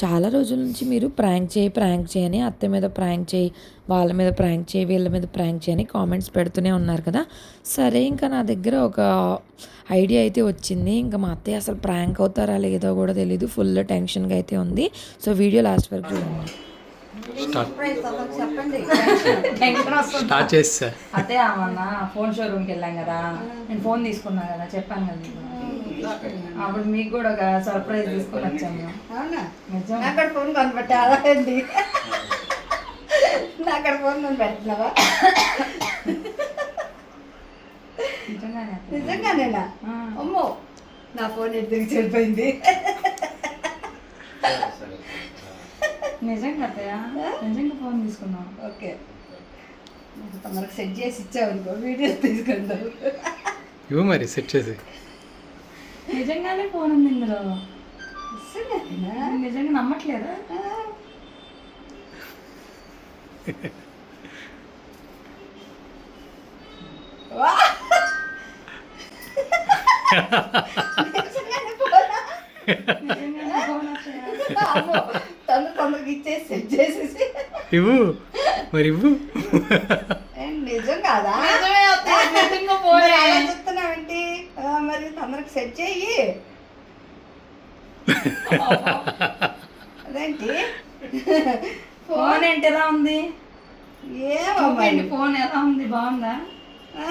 చాలా రోజుల నుంచి మీరు ప్రాంక్ చేయి ప్రాంక్ చేయని అత్త మీద ప్రాంక్ చేయి వాళ్ళ మీద ప్రాంక్ చేయి వీళ్ళ మీద ప్రాంక్ చేయని కామెంట్స్ పెడుతూనే ఉన్నారు కదా. సరే ఇంకా నా దగ్గర ఒక ఐడియా అయితే వచ్చింది. ఇంకా మా అత్తయ్య అసలు ప్రాంక్ అవుతారా లేదో కూడా తెలీదు. ఫుల్ టెన్షన్గా అయితే ఉంది. సో వీడియో లాస్ట్ వరకు చూడండి. స్టార్ట్ చేస్తా అత్తయ్య మొన్న ఫోన్ షోరూమ్కి వెళ్ళాం కదా. నేను ఫోన్ తీసుకున్నా కదా చెప్పాను కదా. అప్పుడు మీకు కూడా ఒక సర్ప్రైజ్ తీసుకొని వచ్చాము అవునా? నిజం అక్కడ ఫోన్ కొనిపెట్టి అలా ఏంటి నాకు అక్కడ ఫోన్ కొనిపెడుతున్నావా నిజంగానే. నిజంగానేనా. అమ్మో నా ఫోన్ తిరిగి చెడిపోయింది? నిజంగా అత్తయ్య? నిజంగా ఫోన్ తీసుకున్నాం ఓకే. తొందరగా సెట్ చేసి ఇచ్చావు అనుకో వీడియో తీసుకుంటావు. ఇవ్వు మరి సెట్ చేసి. నిజంగానే ఫోన్ ఉంది ఇందులో. నిజంగా నమ్మట్లేదా. వా! నిజంగానే ఫోన్ ఇచ్చేసి సెట్ చేసేసి. ఇవ్వు. మరి ఇవ్వు. నిజం కాదా? మరి ఫోన్ అలా చెప్తున్నావేంటి ఆ, మరి తొందరగా సెట్ చేయి అదేంటి? ఫోన్ ఏంటి ఎలా ఉంది? ఏమో మరి. చూపండి ఫోన్ ఎలా ఉంది? బాగుందా? ఆ,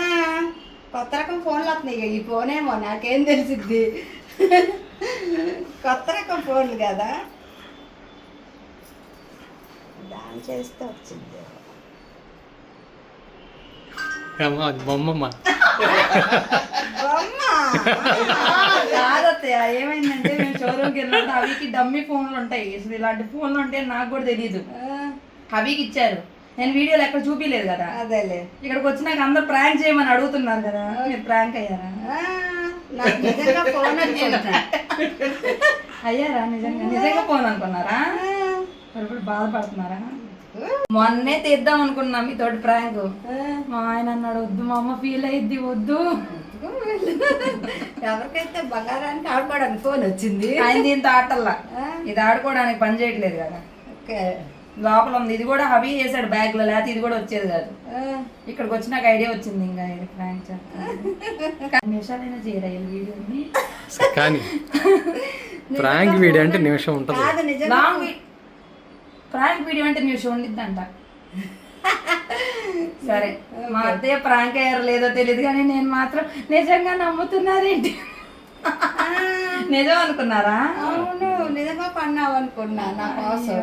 కొత్త రకం ఫోన్లు వస్తున్నాయి ఈ ఫోన్ ఏమో నాకేం తెలిసిద్ది. కొత్త రకం ఫోన్లు కదా. దాని చేస్తే వచ్చింది. అమ్మా అది బొమ్మమ్మ? బొమ్మ? కాదత్తయ్య ఏమైందంటే మేము షోరూమ్కి వెళ్ళినప్పుడు అవికి డమ్మీ ఫోన్లు ఉంటాయి. అసలు ఇలాంటి ఫోన్లు ఉంటాయి నాకు కూడా తెలియదు అవికి ఇచ్చారు. నేను వీడియోలో ఎక్కడ చూపించలేదు కదా. అదేలే. ఇక్కడికి వచ్చినాక అందరు ప్రాంక్ చేయమని అడుగుతున్నారు కదా. మీరు ప్రాంక్ అయ్యారా? ఆ, నాకు నిజంగా ఫోన్ అనుకుంటా అయ్యారా? నిజంగా నిజంగా ఫోన్ అనుకున్నారా? మరి బాధపడుతున్నారా? మొన్నే తీద్దాం అనుకున్నా మీతోటి ప్రాంక్. మా ఆయన అన్నాడు వద్దు మా అమ్మ ఫీల్ అయ్యిద్ది వద్దు ఎవరికైతే బంగారానికి ఆడుకోవడానికి ఫోన్ వచ్చింది? ఆయన దీంతో ఆటల్లా ఇది ఆడుకోవడానికి పని చేయట్లేదు కదా. ఓకే. లోపల ఉంది. ఇది కూడా హబీ చేశాడు బ్యాగ్లో లేకపోతే ఇది కూడా వచ్చేది కాదు. ఇక్కడికి వచ్చినాక ఐడియా వచ్చింది ఇంకా ఇది ప్రాంక్ చేస్తాను. నిమిషాలైనా చేయరా వీడియోని? కానీ ప్రాంక్ వీడియో అంటే నిమిషం ఉంటుంది. లాంగ్ ప్రాంక్ వీడియో అంటే నిమిషం ఉండిద్దంట సరే మా అత్తయ్య ప్రాంక్ అయ్యారో లేదో తెలియదు కానీ నేను మాత్రం నిజంగా నమ్ముతున్నారేంటి? నిజం అనుకున్నారా? అవును నిజంగా పన్నావు అనుకున్నా నా కోసం.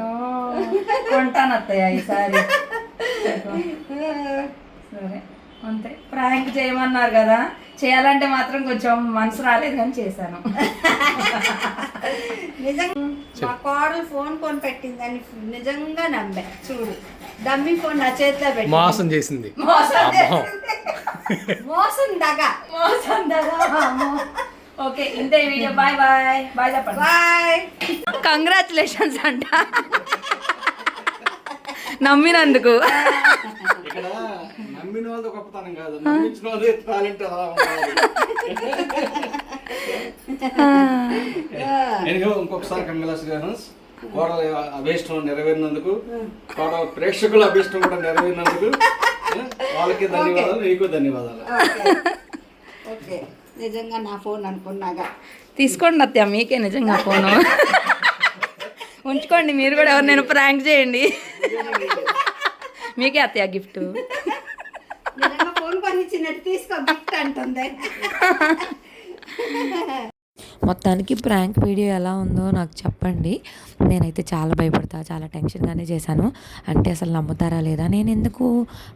కొంటాను అత్తయ్య ఈసారి. సరే. అంతే. ప్రాంక్ చేయమన్నారు కదా. చేయాలంటే మాత్రం కొంచెం మనసు రాలేదు కానీ చేశాను. నిజంగా మా కోడలు ఫోన్ కొని పెట్టిందని నిజంగా నమ్మే. చూడు డమ్మీ ఫోన్ నా చేతిలో పెట్టి మోసం చేసింది. మోసం. మోసం దగా. మోసం అమ్మో. ఓకే ఇంతే వీడియో. Bye bye. బాయ్ చెప్పండి. బాయ్. కంగ్రాచులేషన్స్ అంట. నమ్మినందుకు. నమ్మిన వాళ్ళది గొప్పతనం కాదు. నమ్మించిన వాళ్ళది టాలెంట్ అలా ఇంకొకసారి కంగ్రాచులేషన్స్ కోడల అభీష్టం నెరవేరినందుకు కోడల ప్రేక్షకుల అభీష్టం కూడా నెరవేరినందుకు వాళ్ళకి ధన్యవాదాలు నీకు ధన్యవాదాలు. ఓకే. నిజంగా నా ఫోన్ అనుకున్నాగా. తీసుకోండి అత్తయ్య మీకే నిజంగా ఫోను. ఉంచుకోండి మీరు కూడా ఎవరు నేను ప్రాంక్ చేయండి. మీకే అత్తయ్య గిఫ్ట్. ఫోన్ తీసుకో గిఫ్ట్ అంటుంది. మొత్తానికి ప్రాంక్ వీడియో ఎలా ఉందో నాకు చెప్పండి. నేనైతే చాలా భయపడతా చాలా టెన్షన్గానే చేశాను. అంటే అసలు నమ్ముతారా లేదా? నేను ఎందుకు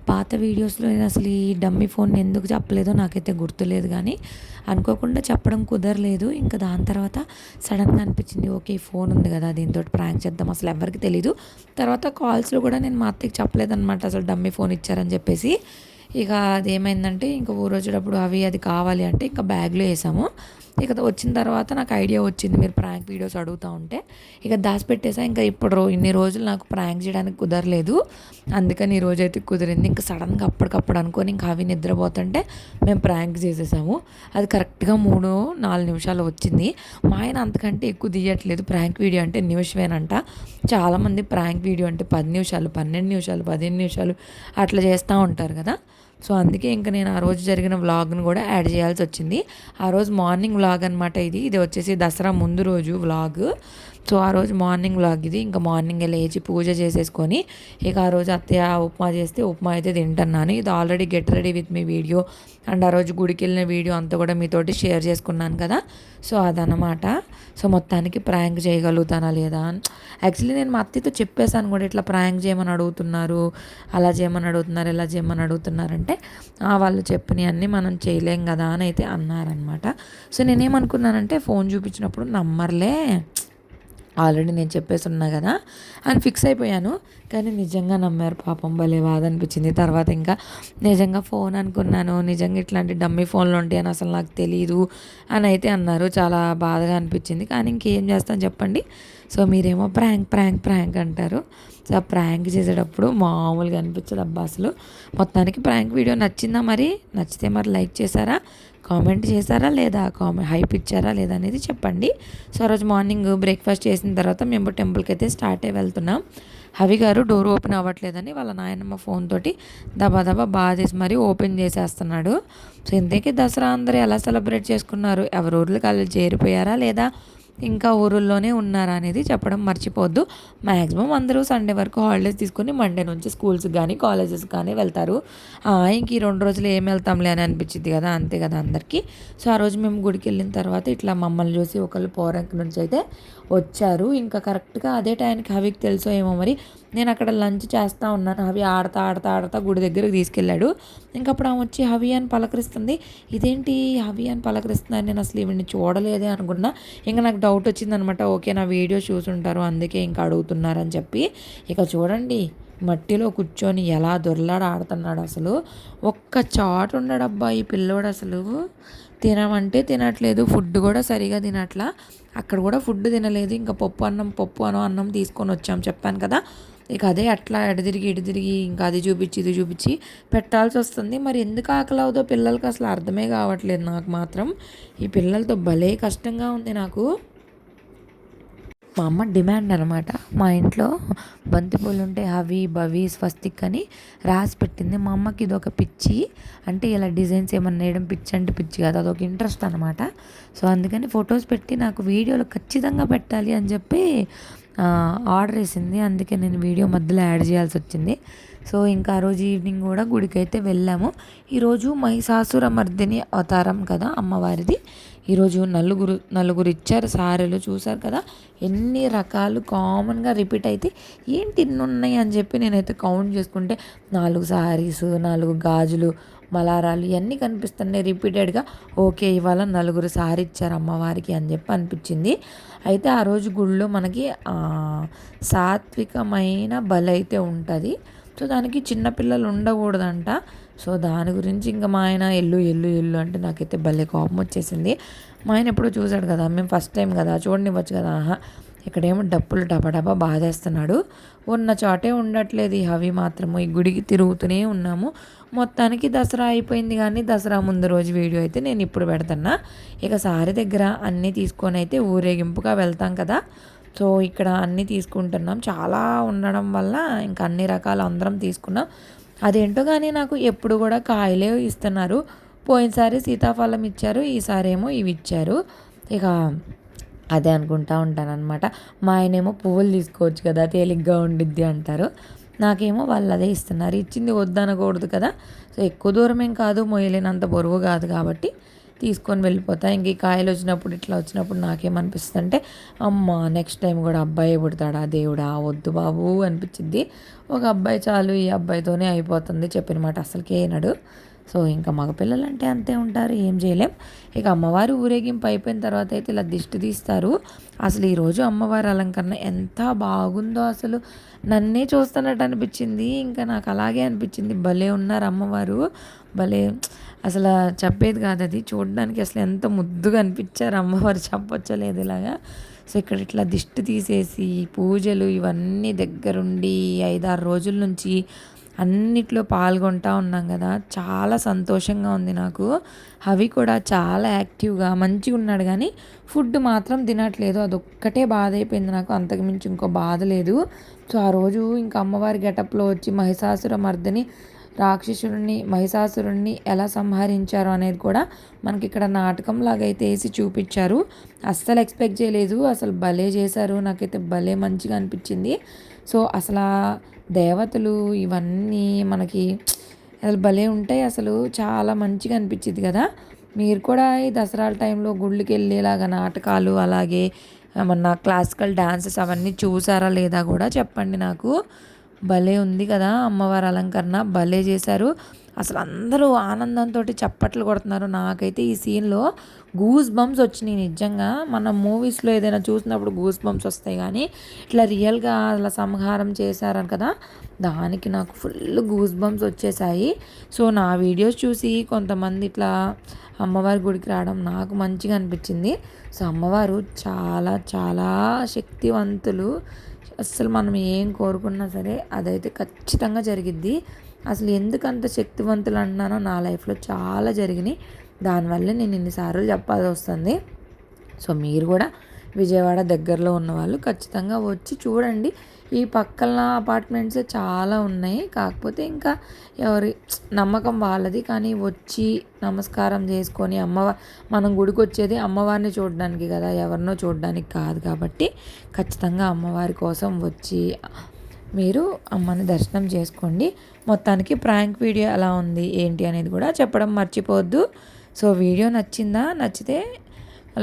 పాత వీడియోస్లో నేను అసలు ఈ డమ్మీ ఫోన్ ఎందుకు చెప్పలేదో నాకైతే గుర్తులేదు కానీ అనుకోకుండా చెప్పడం కుదరలేదు. ఇంకా దాని తర్వాత సడన్గా అనిపించింది ఓకే ఈ ఫోన్ ఉంది కదా దీంతో ప్రాంక్ చేద్దాం. అసలు ఎవరికి తెలీదు. తర్వాత కాల్స్లో కూడా నేను మా అత్తకి చెప్పలేదన్నమాట అసలు డమ్మీ ఫోన్ ఇచ్చారని చెప్పేసి. ఇక అది ఏమైందంటే ఇంకా ఊరు వచ్చేటప్పుడు అవి అది కావాలి అంటే ఇంకా బ్యాగ్లో వేసాము. ఇక వచ్చిన తర్వాత నాకు ఐడియా వచ్చింది. మీరు ప్రాంక్ వీడియోస్ అడుగుతూ ఉంటే. ఇక దాచిపెట్టేసా. ఇంకా ఇప్పుడు ఇన్ని రోజులు నాకు ప్రాంక్ చేయడానికి కుదరలేదు. అందుకని ఈ రోజు అయితే కుదిరింది. ఇంకా సడన్గా అప్పటికప్పుడు అనుకొని ఇంకా అవి నిద్రపోతుంటే మేము ప్రాంక్ చేసేసాము. అది కరెక్ట్గా మూడు నాలుగు నిమిషాలు వచ్చింది. మా ఆయన అంతకంటే ఎక్కువ తీయట్లేదు. ప్రాంక్ వీడియో అంటే నిమిషమేనంట చాలామంది ప్రాంక్ వీడియో అంటే పది నిమిషాలు పన్నెండు నిమిషాలు పదిహేను నిమిషాలు అట్లా చేస్తూ ఉంటారు కదా. సో అందుకే ఇంకా నేను ఆ రోజు జరిగిన వ్లాగ్ను కూడా యాడ్ చేయాల్సి వచ్చింది. ఆ రోజు మార్నింగ్ వ్లాగ్ అనమాట ఇది. ఇది వచ్చేసి దసరా ముందు రోజు వ్లాగ్. సో ఆ రోజు మార్నింగ్ వ్లాగ్ ఇది. ఇంకా మార్నింగ్ లేచి పూజ చేసేసుకొని ఇక ఆ రోజు అత్తయ్య ఉప్మా చేస్తే ఉప్మా అయితే తింటున్నాను. ఇది already get ready with me video and ఆ రోజు గుడికి వెళ్ళిన వీడియో అంతా కూడా మీతోటి షేర్ చేసుకున్నాను కదా. సో అదనమాట సో మొత్తానికి ప్రాంక్ చేయగలుగుతానా లేదా యాక్చువల్లీ నేను మా అత్తయ్యతో చెప్పేశాను కూడా ఇట్లా ప్రాంక్ చేయమని అడుగుతున్నారు అలా చేయమని అడుగుతున్నారు ఇలా చేయమని అడుగుతున్నారంటే "ఆ, వాళ్ళు చెప్పినవన్నీ మనం చేయలేం కదా అని అయితే అన్నారనమాట సో నేనేమనుకున్నానంటే ఫోన్ చూపించినప్పుడు నమ్మర్లే. ఆల్రెడీ నేను చెప్పేసి ఉన్నా కదా. అని ఫిక్స్ అయిపోయాను. కానీ నిజంగా నమ్మారు. పాపం భలే బాధ అనిపించింది తర్వాత ఇంకా నిజంగా ఫోన్ అనుకున్నాను. నిజంగా ఇట్లాంటి డమ్మీ ఫోన్లు ఉంటాయి అని అసలు నాకు తెలియదు అని అయితే అన్నారు. చాలా బాధగా అనిపించింది. కానీ ఇంకేం చేస్తాను చెప్పండి. సో మీరేమో ప్రాంక్ ప్రాంక్ ప్రాంక్ అంటారు. సో ఆ ప్రాంక్ చేసేటప్పుడు మామూలుగా అనిపించదు అబ్బా అసలు. మొత్తానికి ప్రాంక్ వీడియో నచ్చిందా మరి? నచ్చితే మరి లైక్ చేశారా? కామెంట్ చేశారా లేదా? కామెంట్ హైప్ ఇచ్చారా లేదా అనేది చెప్పండి. సో రోజు మార్నింగ్ బ్రేక్ఫాస్ట్ చేసిన తర్వాత మేము టెంపుల్కి అయితే స్టార్ట్ అయ్యి వెళ్తున్నాం. హవి గారు డోర్ ఓపెన్ అవ్వట్లేదని వాళ్ళ నాయనమ్మ ఫోన్ తోటి దబా దబా బాధేసి మరీ ఓపెన్ చేసేస్తున్నాడు. సో ఇంతకీ దసరా అందరూ ఎలా సెలబ్రేట్ చేసుకున్నారు? ఎవరి ఊర్లకు వాళ్ళు చేరిపోయారా లేదా? ఇంకా ఊరుల్లోనే ఉన్నారా అనేది చెప్పడం మర్చిపోవద్దు. మ్యాక్సిమం అందరూ సండే వరకు హాలిడేస్ తీసుకొని మండే నుంచి స్కూల్స్ కానీ కాలేజెస్ కానీ వెళ్తారు. ఇంక ఈ రెండు రోజులు ఏం వెళ్తాంలే అని అనిపించింది కదా అంతే కదా అందరికీ. సో ఆ రోజు మేము గుడికి వెళ్ళిన తర్వాత ఇట్లా మమ్మల్ని చూసి ఒకళ్ళు పోరంకి నుంచి అయితే వచ్చారు. ఇంకా కరెక్ట్గా అదే టైంకి హవికి తెలుసో ఏమో మరి నేను అక్కడ లంచ్ చేస్తూ ఉన్నాను. హవి ఆడతా ఆడతా ఆడతా గుడి దగ్గరికి తీసుకెళ్ళాడు. ఇంకా అప్పుడు ఆమె వచ్చి హవి అని పలకరిస్తుంది. ఇదేంటి హవి అని పలకరిస్తున్నాను నేను అసలు ఈవిడ్ని చూడలేదే అనుకున్నా. ఇంకా నాకు డౌట్ వచ్చిందనమాట. ఓకే నా వీడియో చూసుంటారు. అందుకే ఇంకా అడుగుతున్నారని చెప్పి. ఇక చూడండి మట్టిలో కూర్చొని ఎలా దొర్లాడ ఆడుతున్నాడు అసలు. ఒక్క చాటు ఉన్నాడబ్బా ఈ పిల్లోడు అసలు. తినమంటే తినట్లేదు ఫుడ్ కూడా సరిగా తినట్లా. అక్కడ కూడా ఫుడ్ తినలేదు ఇంకా పప్పు అన్నం పప్పు అనో అన్నం తీసుకొని వచ్చాం చెప్పాను కదా. ఇక అదే అట్లా ఎడ తిరిగి ఇటు తిరిగి ఇంకా అది చూపించి ఇది చూపించి పెట్టాల్సి వస్తుంది. మరి ఎందుకు ఆకలి అవుదో పిల్లలకి అసలు అర్థమే కావట్లేదు నాకు మాత్రం. ఈ పిల్లలతో భలే కష్టంగా ఉంది నాకు. మా అమ్మ డిమాండ్ అనమాట మా ఇంట్లో బంతిపూలు ఉంటే అవి బవి స్వస్తిక్ అని రాసి పెట్టింది. మా అమ్మకి ఇది ఒక పిచ్చి. అంటే ఇలా డిజైన్స్ ఏమన్నా వేయడం పిచ్చి అంటే పిచ్చి కాదు. అదొక ఇంట్రెస్ట్ అనమాట సో అందుకని ఫొటోస్ పెట్టి నాకు వీడియోలు ఖచ్చితంగా పెట్టాలి అని చెప్పి ఆర్డర్ వేసింది. అందుకే నేను వీడియో మధ్యలో యాడ్ చేయాల్సి వచ్చింది. సో ఇంకా ఆ రోజు ఈవినింగ్ కూడా గుడికి అయితే వెళ్ళాము ఈరోజు మహిషాసుర మర్దిని అవతారం కదా అమ్మవారిది. ఈరోజు నలుగురు నలుగురు ఇచ్చారు సారీలు. చూసారు కదా? ఎన్ని రకాలు కామన్గా రిపీట్ అయితే ఏంటి ఇన్ని ఉన్నాయి అని చెప్పి నేనైతే కౌంట్ చేసుకుంటే నాలుగు సారీస్ నాలుగు గాజులు మలారాలు ఇవన్నీ కనిపిస్తున్నాయి రిపీటెడ్గా. ఓకే ఇవాళ నలుగురు సారీ ఇచ్చారు అమ్మవారికి అని చెప్పి అనిపించింది. అయితే ఆ రోజు గుళ్ళో మనకి సాత్వికమైన బలైతే ఉంటుంది. సో దానికి చిన్నపిల్లలు ఉండకూడదంట. సో దాని గురించి ఇంకా మా ఆయన ఎల్లు ఎల్లు ఎల్లు అంటే నాకైతే భలే కోపం వచ్చేసింది. మా ఆయన ఎప్పుడో చూశాడు కదా మేము ఫస్ట్ టైం కదా చూడనివ్వచ్చు కదా ఆహా ఇక్కడేమో డప్పులు డబడబా బాధేస్తున్నాడు. ఉన్న చోటే ఉండట్లేదు ఈ హవి మాత్రము ఈ గుడికి తిరుగుతూనే ఉన్నాము. మొత్తానికి దసరా అయిపోయింది కానీ దసరా ముందు రోజు వీడియో అయితే నేను ఇప్పుడు పెడతన్నా. ఇక సారి దగ్గర అన్నీ తీసుకొని అయితే ఊరేగింపుగా వెళ్తాం కదా. సో ఇక్కడ అన్నీ తీసుకుంటున్నాం. చాలా ఉండడం వల్ల ఇంకా అన్ని రకాలు అందరం తీసుకున్నాం. అదేంటో కానీ నాకు ఎప్పుడు కూడా కాయలే ఇస్తున్నారు. పోయినసారి సీతాఫలం ఇచ్చారు ఈసారి ఏమో ఇవి ఇచ్చారు. ఇక అదే అనుకుంటా ఉంటాను అనమాట మా ఆయనేమో పువ్వులు తీసుకోవచ్చు కదా తేలిగ్గా ఉండిద్ది అంటారు. నాకేమో వాళ్ళు అదే ఇస్తున్నారు. ఇచ్చింది వద్దనకూడదు కదా. సో ఎక్కువ దూరం ఏం కాదు మొయ్యలేనంత బరువు కాదు కాబట్టి తీసుకొని వెళ్ళిపోతా. ఇంక ఈ కాయలు వచ్చినప్పుడు ఇట్లా వచ్చినప్పుడు నాకేమనిపిస్తుంది అంటే అమ్మ నెక్స్ట్ టైం కూడా అబ్బాయి పుడతాడా? దేవుడా వద్దు బాబు అనిపించింది ఒక అబ్బాయి చాలు ఈ అబ్బాయితోనే అయిపోతుంది చెప్పిన మాట. అసలుకే ఏనాడు సో ఇంకా మగపిల్లలు అంటే అంతే ఉంటారు ఏం చేయలేం. ఇక అమ్మవారి ఊరేగింపు అయిపోయిన తర్వాత అయితే ఇలా దిష్టి తీస్తారు. అసలు ఈరోజు అమ్మవారి అలంకరణ ఎంత బాగుందో అసలు. నన్నే చూస్తున్నట్టు అనిపించింది ఇంకా నాకు అలాగే అనిపించింది. భలే ఉన్నారు అమ్మవారు. భలే అసలు చెప్పేది కాదు అది. చూడడానికి అసలు ఎంత ముద్దుగా అనిపించారు అమ్మవారు చెప్పొచ్చలేదు ఇలాగా. సో ఇక్కడ ఇట్లా దిష్టి తీసేసి పూజలు ఇవన్నీ దగ్గరుండి ఐదారు రోజుల నుంచి అన్నిట్లో పాల్గొంటా ఉన్నాం కదా. చాలా సంతోషంగా ఉంది నాకు. అవి కూడా చాలా యాక్టివ్గా మంచిగా ఉన్నాడు కానీ ఫుడ్ మాత్రం తినట్లేదు. అదొక్కటే బాధ అయిపోయింది నాకు. అంతకుమించి ఇంకో బాధ లేదు. సో ఆ రోజు ఇంకా అమ్మవారి గెటప్లో వచ్చి మహిషాసుర మర్దని రాక్షసుడిని మహిషాసురుణ్ణి ఎలా సంహరించారు అనేది కూడా మనకి ఇక్కడ నాటకం లాగా అయితే వేసి చూపించారు. అస్సలు ఎక్స్పెక్ట్ చేయలేదు. అసలు భలే చేశారు. నాకైతే భలే మంచిగా అనిపించింది. సో అసలు దేవతలు ఇవన్నీ మనకి అసలు భలే ఉంటాయి అసలు. చాలా మంచిగా అనిపించింది కదా. మీరు కూడా ఈ దసరాల టైంలో గుళ్ళకి వెళ్ళేలాగా నాటకాలు అలాగే ఏమన్నా క్లాసికల్ డాన్సెస్ అవన్నీ చూసారా లేదా కూడా చెప్పండి నాకు. భలే ఉంది కదా అమ్మవారి అలంకరణ. భలే చేశారు. అసలు అందరూ ఆనందంతో చప్పట్లు కొడుతున్నారు నాకైతే ఈ సీన్లో. గూస్ బంప్స్ వచ్చినాయి నిజంగా. మనం మూవీస్లో ఏదైనా చూసినప్పుడు గూస్ బంప్స్ వస్తాయి కానీ ఇట్లా రియల్గా అలా సంహారం చేశారని కదా దానికి నాకు ఫుల్ గూస్ బంప్స్ వచ్చేసాయి. సో నా వీడియోస్ చూసి కొంతమంది ఇట్లా అమ్మవారి గుడికి రావడం నాకు మంచిగా అనిపించింది. సో అమ్మవారు చాలా చాలా శక్తివంతులు. అసలు మనం ఏం కోరుకున్నా సరే అదైతే ఖచ్చితంగా జరిగిద్ది. అసలు ఎందుకంత శక్తివంతులు అంటున్నానో నా లైఫ్లో చాలా జరిగినాయి. దానివల్లే నేను ఇన్నిసార్లు చెప్పాల్సి వస్తుంది. సో మీరు కూడా విజయవాడ దగ్గరలో ఉన్న వాళ్ళు ఖచ్చితంగా వచ్చి చూడండి. ఈ పక్కన అపార్ట్మెంట్స్ చాలా ఉన్నాయి. కాకపోతే ఇంకా ఎవరి నమ్మకం వాళ్ళది. కానీ వచ్చి నమస్కారం చేసుకొని అమ్మవారి మనం గుడికి వచ్చేది అమ్మవారిని చూడడానికి కదా. ఎవరినో చూడడానికి కాదు కాబట్టి ఖచ్చితంగా అమ్మవారి కోసం వచ్చి మీరు అమ్మని దర్శనం చేసుకోండి. మొత్తానికి ప్రాంక్ వీడియో ఎలా ఉంది ఏంటి అనేది కూడా చెప్పడం మర్చిపోవద్దు సో వీడియో నచ్చిందా? నచ్చితే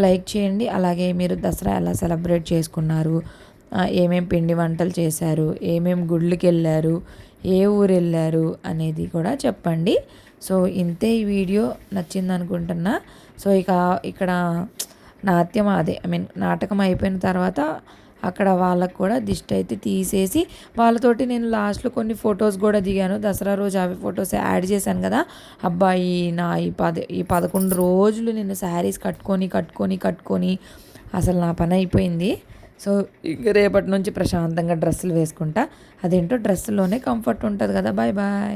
లైక్ చేయండి. అలాగే మీరు దసరా ఎలా సెలబ్రేట్ చేసుకున్నారు? ఏమేం పిండి వంటలు చేశారు? ఏమేం గుళ్ళకి వెళ్ళారు ఏ ఊరు వెళ్ళారు అనేది కూడా చెప్పండి. సో ఇంతే ఈ వీడియో నచ్చింది అనుకుంటున్నా సో ఇక ఇక్కడ నాట్యం అదే ఐ మీన్ నాటకం అయిపోయిన తర్వాత అక్కడ వాళ్ళకు కూడా దిష్టి అయితే తీసేసి వాళ్ళతోటి నేను లాస్ట్లో కొన్ని ఫొటోస్ కూడా దిగాను. దసరా రోజు అవి ఫొటోస్ యాడ్ చేశాను కదా. అబ్బాయి నా ఈ పద ఈ పదకొండు రోజులు నేను శారీస్ కట్టుకొని కట్టుకొని కట్టుకొని అసలు నా పని అయిపోయింది. సో ఇంక రేపటి నుంచి ప్రశాంతంగా డ్రెస్సులు వేసుకుంటా. అదేంటో డ్రెస్సులోనే కంఫర్ట్ ఉంటుంది కదా. Bye bye.